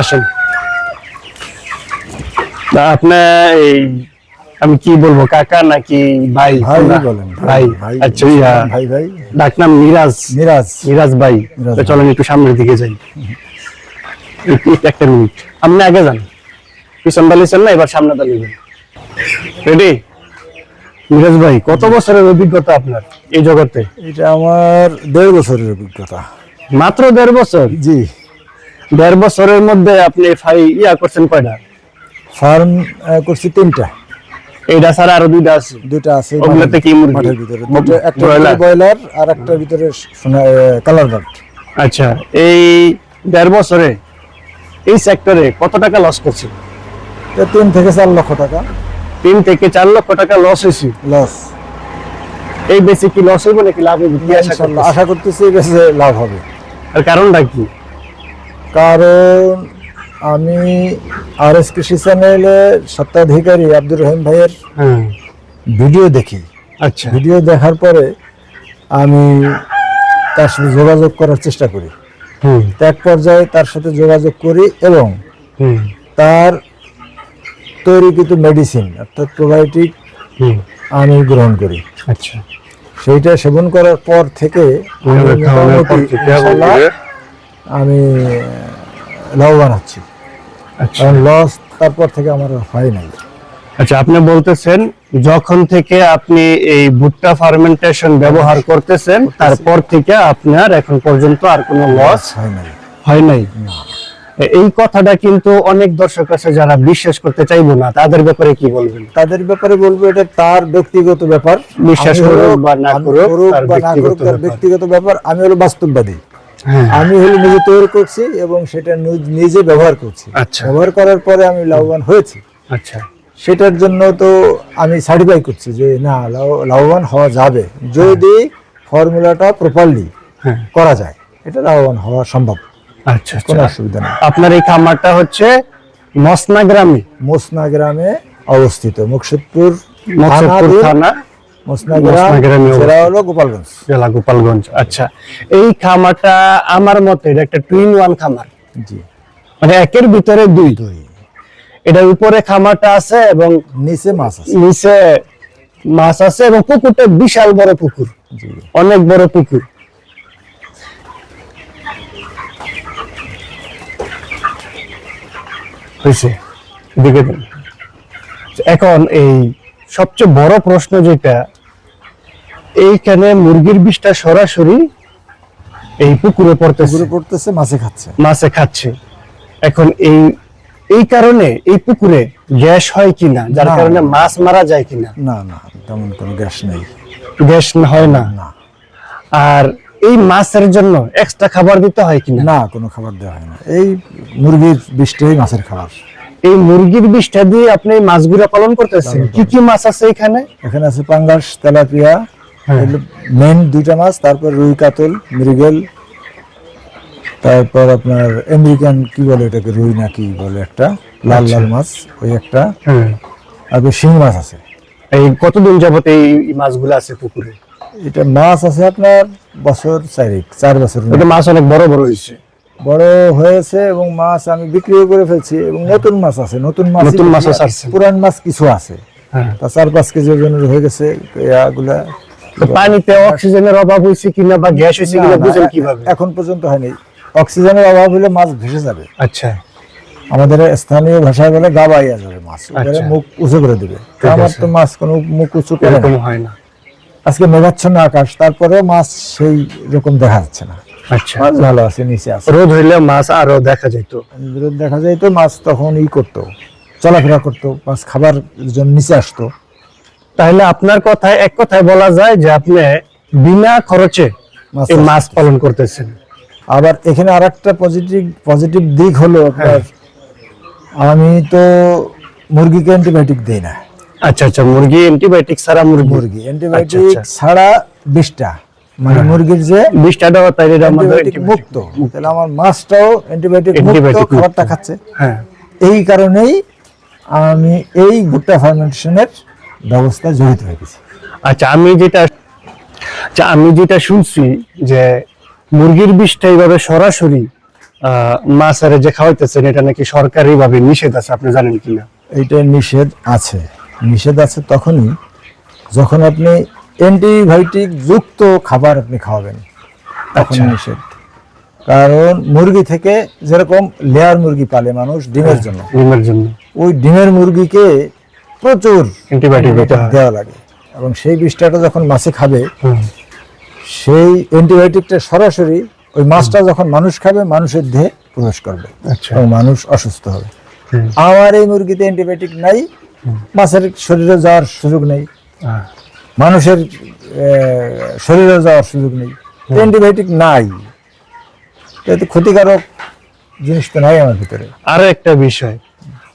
আসেন। তা আপনার এই আমি কি বলব কাকা নাকি ভাই? ভাই বলেন ভাই আচ্ছা ভাই ভাই। ডাকনাম মিরাজ। মিরাজ। মিরাজ ভাই। তো চলেন একটু সামনের দিকে যাই। একটা মিনিট। আপনি আগে যান। পিছন দালিয়েছেন না এবার সামনে দালিয়েছেন রেডি মিরাজ ভাই কত বছরের অভিজ্ঞতা আপনার এই জগতে? এটা আমার দেড় বছরের অভিজ্ঞতা। মাত্র দেড় বছর? জি। দেড় বছরের মধ্যে আপনি ফাই ইয়া করছেন কয়টা? ফার্ম করছি তিনটা। এইটা ছাড়া আরও দুইটা আছে? দুইটা আছে ওগুলোতে কি মুরগি? ভিতরে। একটা ব্রয়লার? আর একটা ভিতরে কালার বার্ড। আচ্ছা এই দেড় বছরে এই সেক্টরে কত টাকা লস করছে? তিন থেকে চার লক্ষ টাকা। তিন থেকে চার লক্ষ টাকা লস হয়েছে। লস এই বেশি কি লস হইব নাকি লাভ করতেছেন? আশা করতেছি বেশি লাভ হবে। আর কারণটা কি? কারণ আমি আর এস কৃষি চ্যানেলের সত্ত্বাধিকারী আব্দুর রহিম ভাইয়ের হ্যাঁ। ভিডিও দেখি। আচ্ছা। ভিডিও দেখার পরে আমি তার সাথে যোগাযোগ করার চেষ্টা করি। এক পর্যায়ে তার সাথে যোগাযোগ করি এবং হুম। তার তৈরিকৃত মেডিসিন অর্থাৎ প্রোবায়োটিক আমি গ্রহণ করি। আচ্ছা। সেইটা সেবন করার পর থেকে আমি লাভবান হচ্ছি আচ্ছা। কারণ লস তারপর থেকে আমার হয় নাই। আচ্ছা আপনি বলতেছেন যখন থেকে আপনি এই ভুট্টা ফার্মেন্টেশন ব্যবহার করতেছেন তারপর থেকে আপনার এখন পর্যন্ত আর কোনো লস হয় নাই। হয় নাই? এই কথাটা কিন্তু অনেক দর্শক আছে যারা বিশ্বাস করতে চাইব না তাদের ব্যাপারে কি বলবেন? তাদের ব্যাপারে বলব এটা তার ব্যক্তিগত ব্যাপার। বিশ্বাস করুক বা না করুক, ব্যক্তিগত ব্যাপার। আমি হলো বাস্তববাদী। আমি হলো নিজে তৈরি করছি এবং সেটা নিজে ব্যবহার করছি। আচ্ছা। ব্যবহার করার পরে আমি লাভবান হয়েছি। আচ্ছা। সেটার জন্য তো আমি সার্টিফাই করছি যে না লাভবান হওয়া যাবে। যদি ফর্মুলাটা প্রপারলি হ্যাঁ। করা যায় এটা লাভবান হওয়া সম্ভব। আচ্ছা কোনো আচ্ছা অসুবিধা নেই। আপনার এই খামারটা হচ্ছে মসনা গ্রামে? মোসনা গ্রামে অবস্থিত। মুকসুদপুর থানা। গোপালগঞ্জ। আচ্ছা। এই খামারটা আমার মতে এটা একটা টুইন ওয়ান খামার। জি। মানে একের ভিতরে দুই। দুই। এটার উপরে খামারটা আছে এবং নিচে মাছ আছে। নিচে মাছ আছে এবং পুকুরটা বিশাল বড় পুকুর। অনেক বড় পুকুর। হয়েছে। এখন এই সবচেয়ে বড় প্রশ্ন যেটা এইখানে মুরগির বিষটা সরাসরি এই পুকুরে পড়তেছে। পুকুরে পড়তেছে মাছে খাচ্ছে। মাছে খাচ্ছে। এখন এই এই কারণে এই পুকুরে গ্যাস হয় কিনা যার। কারণে মাছ মারা যায় কিনা? না না তেমন কোনো গ্যাস নেই। গ্যাস হয় না? না। আর এই মাছের জন্য এক্সট্রা খাবার দিতে হয় কিনা? না কোনো খাবার দেওয়া হয় না। এই মুরগির বিষটাই মাছের খাবার। এই মুরগির বিষটা দিয়ে আপনি মাছগুলো পালন করতেছেন। কি কি মাছ আছে এখানে? এখানে আছে পাঙ্গাস তেলাপিয়া হ্যাঁ। মেন দুইটা মাছ তারপর রুই কাতল মৃগেল তারপর আপনার আমেরিকান কি বলে এটাকে রুই না কি বলে একটা লাল লাল মাছ ওই একটা। হ্যাঁ। আর শিং মাছ আছে। এই কতদিন যাবত এই মাছগুলো আছে পুকুরে? এটা মাছ আছে আপনার বছর চারিক চার বছর মাছ অনেক বড় বড় হয়েছে। বড় হয়েছে এবং মাছ আমি বিক্রিও করে ফেলছি এবং নতুন মাছ আছে নতুন মাছ নতুন মাছও ছাড়ছে। পুরান মাছ কিছু আছে। হ্যাঁ। তা চার পাঁচ কেজি ওজনের হয়ে গেছে এগুলা। পানিতে অক্সিজেনের অভাব হয়েছে কিনা বা গ্যাস হয়েছে কিনা বুঝেন কীভাবে? এখন পর্যন্ত হয়নি। অক্সিজেনের অভাব হলে মাছ ভেসে যাবে। আচ্ছা। আমাদের স্থানীয় ভাষায় বলে গাবাইয়া যাবে মাছ। আচ্ছা। মুখ উঁচু করে দিবে। আমার তো মাছ কোনো মুখ উঁচু করে হয় না। আজকে মেঘাচ্ছন্ন আকাশ তারপরেও মাছ সেই রকম দেখা যাচ্ছে না। আচ্ছা। মাছ ভালো আছে নিচে আছে। রোদ হইলে মাছ আরও দেখা যেত রোদ দেখা যায় তো মাছ তখন ই করতো চলাফেরা করতো মাছ খাবার জন্য নিচে আসতো। তাহলে আপনার কথায় এক কথায় বলা যায় যে আপনি বিনা খরচে মাছ পালন করতেছেন। আবার এখানে আর একটা পজিটিভ পজিটিভ দিক হলো আপনার হ্যাঁ। আমি তো মুরগিকে অ্যান্টিবায়োটিক দিই না। আচ্ছা আচ্ছা মুরগি অ্যান্টিবায়োটিক ছাড়া মুরগি। মুরগি অ্যান্টিবায়োটিক আচ্ছা। ছাড়া বিষটা মানে মুরগির যে বিষটা দেওয়া তাই এটা আমাদের অ্যান্টিবায়োটিক মুক্ত। তাহলে আমার মাছটাও অ্যান্টিবায়োটিক মুক্ত খাবারটা খাচ্ছে। হ্যাঁ। এই কারণেই আমি এই ভুট্টা ফার্মেন্টেশনের ব্যবস্থা জড়িত হয়ে গেছি। আচ্ছা আমি যেটা আচ্ছা আমি যেটা শুনছি যে মুরগির বিষটা এইভাবে সরাসরি মাছের যে খাওয়াইতেছেন এটা নাকি সরকারি ভাবে নিষেধ আছে আপনি জানেন কিনা? এইটা নিষেধ আছে। নিষেধ আছে তখনই যখন আপনি অ্যান্টিবায়োটিক যুক্ত খাবার আপনি খাওয়াবেন তখন আচ্ছা। নিষেধ। কারণ মুরগি থেকে যেরকম লেয়ার মুরগি পালে মানুষ ডিমের জন্য। ডিমের জন্য। ওই ডিমের মুরগিকে প্রচুর অ্যান্টিবায়োটিক দেওয়া লাগে এবং সেই বিষটাটা যখন মাছে খাবে সেই অ্যান্টিবায়োটিকটা সরাসরি ওই মাছটা যখন মানুষ খাবে মানুষের দেহে প্রবেশ করবে আচ্ছা। এবং মানুষ অসুস্থ হবে। আমার এই মুরগিতে অ্যান্টিবায়োটিক নাই মাছের শরীরে যাওয়ার সুযোগ নেই। মানুষের শরীরে যাওয়ার সুযোগ নেই। অ্যান্টিবায়োটিক নাই। এটা ক্ষতিকারক জিনিস তো নাই আমার ভিতরে। আরও একটা বিষয়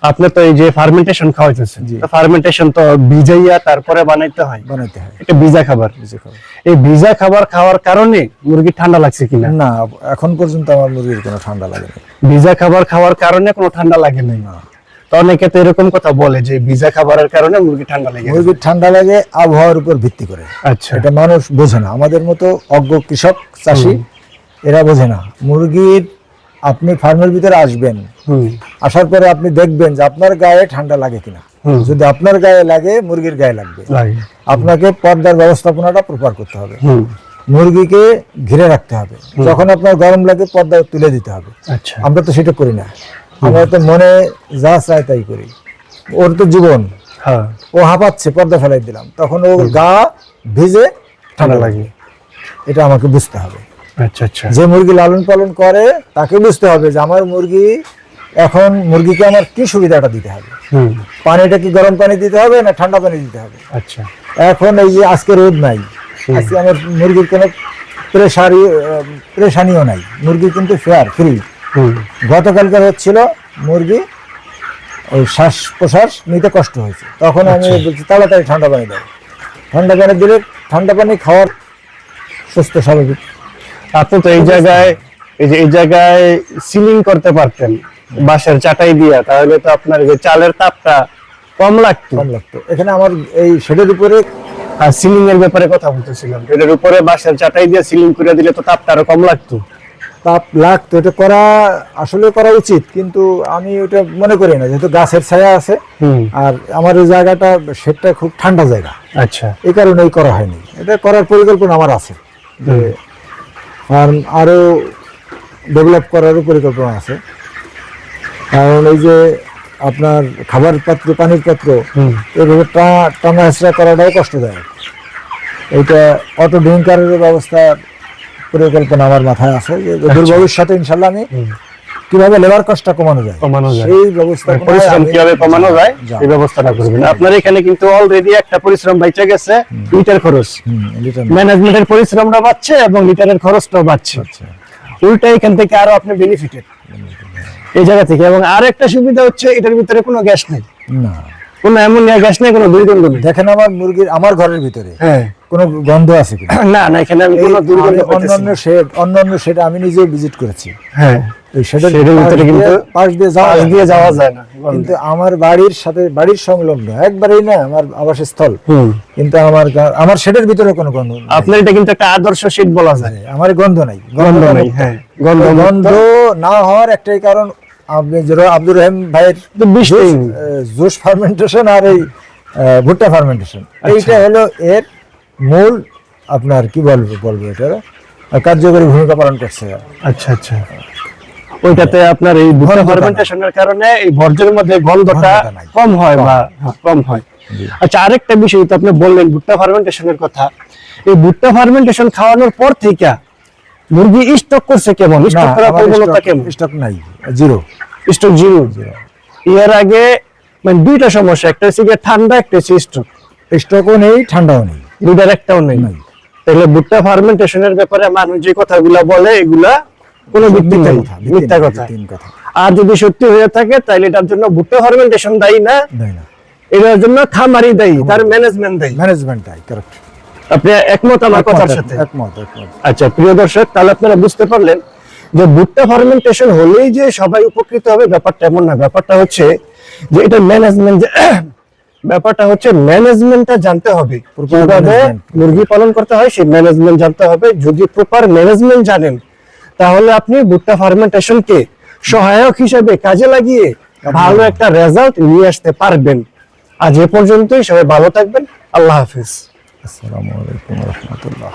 আপনি তো এই যে ফার্মেন্টেশন খাওয়াইতেছেন। ফার্মেন্টেশন তো ভিজাইয়া তারপরে বানাইতে হয়? বানাইতে হয়। এটা ভিজা খাবার। বুঝে খাও। এই ভিজা খাবার খাওয়ার কারণে মুরগি ঠান্ডা লাগছে কিনা? না এখন পর্যন্ত আমার মুরগির কোনো ঠান্ডা লাগেনি। ভিজা খাবার খাওয়ার কারণে কোনো ঠান্ডা লাগে নাই না। তো অনেকে তো এরকম কথা বলে যে ভিজা খাবারের কারণে মুরগি ঠান্ডা লেগে গেছে। মুরগির ঠান্ডা লাগে আবহাওয়ার উপর ভিত্তি করে। আচ্ছা। এটা মানুষ বোঝে না। আমাদের মতো অজ্ঞ কৃষক চাষি এরা বোঝে না। মুরগির আপনি ফার্মের ভিতরে আসবেন আসার পরে আপনি দেখবেন যে আপনার গায়ে ঠান্ডা লাগে কিনা। যদি আপনার গায়ে লাগে মুরগির গায়ে লাগবে। আপনাকে পর্দার ব্যবস্থাপনাটা প্রপার করতে হবে। মুরগিকে ঘিরে রাখতে হবে। যখন আপনার গরম লাগে পর্দা তুলে দিতে হবে। আচ্ছা। আমরা তো সেটা করি না। আমরা তো মনে যা চাই তাই করি। ওর তো জীবন। হ্যাঁ। ও হাঁপাচ্ছে পর্দা ফেলাই দিলাম। তখন ও গা ভিজে ঠান্ডা লাগে। এটা আমাকে বুঝতে হবে। আচ্ছা আচ্ছা। যে মুরগি লালন পালন করে তাকে বুঝতে হবে যে আমার মুরগি এখন মুরগিকে আমার কি সুবিধাটা দিতে হবে? পানিটা কি গরম পানি দিতে হবে না ঠান্ডা পানি দিতে হবে? আচ্ছা। এখন এই যে আজকে রোদ নাই আজকে আমার মুরগির কোনো প্রেশারি প্রেশানিও নাই। মুরগি কিন্তু ফেয়ার ফ্রি। গতকালকে হচ্ছিল মুরগি ওই শ্বাস প্রশ্বাস নিতে কষ্ট হয়েছে। তখন আমি বলছি তাড়াতাড়ি ঠান্ডা পানি দাও। ঠান্ডা পানি দিলে ঠান্ডা পানি খাওয়ার সুস্থ স্বাভাবিক। আপনি তো এই জায়গায় এই যে এই জায়গায় সিলিং করতে পারতেন বাঁশের চাটাই দিয়া তাহলে তো আপনার যে চালের তাপটা কম লাগতো। কম লাগতো। এখানে আমার এই শেডের উপরে সিলিং এর ব্যাপারে কথা বলতেছিলাম। এটার উপরে বাঁশের চাটাই দিয়ে সিলিং করে দিলে তো তাপটা আরও কম লাগতো। তাপ লাগতো এটা করা আসলে করা উচিত কিন্তু আমি ওটা মনে করি না যেহেতু গাছের ছায়া আছে আর আমার এই জায়গাটা সেটা খুব ঠান্ডা জায়গা। আচ্ছা। এই কারণেই করা হয়নি। এটা করার পরিকল্পনা আমার আছে। যে ফার্ম আরও ডেভেলপ করারও পরিকল্পনা আছে। কারণ এই যে আপনার খাবার পাত্র পানির পাত্র হুম। এভাবে টা- টানা হেঁচড়া করাটাও কষ্টদায়ক। এইটা অটো ড্রিঙ্কারের ব্যবস্থার পরিকল্পনা আমার মাথায় আছে যে দূর ভবিষ্যতে ইনশাল্লাহ আমি কীভাবে লেবার কস্টটা কমানো যায়? কমানো যায়। সেই ব্যবস্থা মানে পরিশ্রম কীভাবে কমানো যায় এই ব্যবস্থাটা করবেন। আপনার এখানে কিন্তু অলরেডি একটা পরিশ্রম বাইচে গেছে লিটার খরচ। ম্যানেজমেন্টের পরিশ্রমটা বাড়ছে এবং লিটারের খরচটাও বাড়ছে। আচ্ছা। উল্টা এখান থেকে আরও আপনি বেনিফিটেড এই জায়গা থেকে। এবং আর একটা সুবিধা হচ্ছে এটার ভিতরে কোনো গ্যাস নেই। না। কোনো অ্যামোনিয়া গ্যাস নেই কোনো দুর্গন্ধ নেই। দেখেন আমার মুরগির আমার ঘরের ভিতরে হ্যাঁ। কোনো গন্ধ আছে কিনা? না না এখানে আমি কোনো দুর্গন্ধ অন্যান্য শেড অন্যান্য শেড আমি নিজে ভিজিট করেছি। হ্যাঁ। এই শেডের ভিতরে কিন্তু পাশ দিয়ে যাওয়া দিয়ে যাওয়া যায় না কিন্তু আমার বাড়ির সাথে বাড়ির সংলগ্ন একবারেই না আমার আবাসস্থল। কিন্তু আমার আমার শেডের ভিতরে কোনো গন্ধ নেই। আপনার এটা কিন্তু একটা আদর্শ শীত বলা যায়। আমার গন্ধ নাই। গন্ধ নাই। হ্যাঁ। গন্ধ গন্ধ না হওয়ার একটাই কারণ আপনি যেটা আব্দুর রহিম ভাইয়ের জুস ফার্মেন্টেশন আর এই ভুট্টা ফার্মেন্টেশন। আচ্ছা। এইটা হলো এর মূল আপনার কি বলব বলব এটা? কার্যকরী ভূমিকা পালন করছে। আচ্ছা আচ্ছা। ওইটাতে আপনার এই ভুট্টা ফার্মেন্টেশনের কারণে এই বর্জ্যের মধ্যে গন্ধটা। কম হয় বা কম। হয় আচ্ছা আরেকটা বিষয় তো আপনি বললেন ভুট্টা ফার্মেন্টেশনের কথা। এই ভুট্টা ফার্মেন্টেশন খাওয়ানোর পর থেকে মুরগি স্টক করছে কেমন? স্টক করার প্রবণতা কেমন? স্টক নাই জিরো স্টক জিরো। এর আগে মানে দুইটা সমস্যা একটা হচ্ছে গিয়ে ঠান্ডা একটা হচ্ছে স্টক স্টকও নেই ঠান্ডাও নেই। দুইটার একটাও নেই। তাহলে ভুট্টা ফার্মেন্টেশনের ব্যাপারে মানুষ যে কথাগুলা বলে এগুলা কোনো ভিত্তি নেই। মিথ্যা কথা। আর যদি সত্যি হয়ে থাকে তাহলে এটার জন্য ভুট্টা ফার্মেন্টেশন দায়ী না। এটার জন্য খামারি দায়ী তার ম্যানেজমেন্ট দায়ী। ম্যানেজমেন্ট কারেক্ট আপনি একমত আমার কথার সাথে? একমত। আচ্ছা প্রিয় দর্শক তাহলে আপনারা বুঝতে পারলেন যে ভুট্টা ফার্মেন্টেশন হলেই যে সবাই উপকৃত হবে ব্যাপারটা এমন না। ব্যাপারটা হচ্ছে যে এটা ম্যানেজমেন্ট ব্যাপারটা হচ্ছে ম্যানেজমেন্টটা জানতে হবে। কীভাবে মুরগি পালন করতে হয় সেই ম্যানেজমেন্ট জানতে হবে। যদি প্রপার ম্যানেজমেন্ট জানেন তাহলে আপনি ভুট্টা ফার্মেন্টেশনকে সহায়ক হিসেবে কাজে লাগিয়ে ভালো একটা রেজাল্ট নিয়ে আসতে পারবেন। আজ এ পর্যন্তই সবাই ভালো থাকবেন। আল্লাহ হাফিজ। আসসালামু আলাইকুম রহমতুল্লাহ।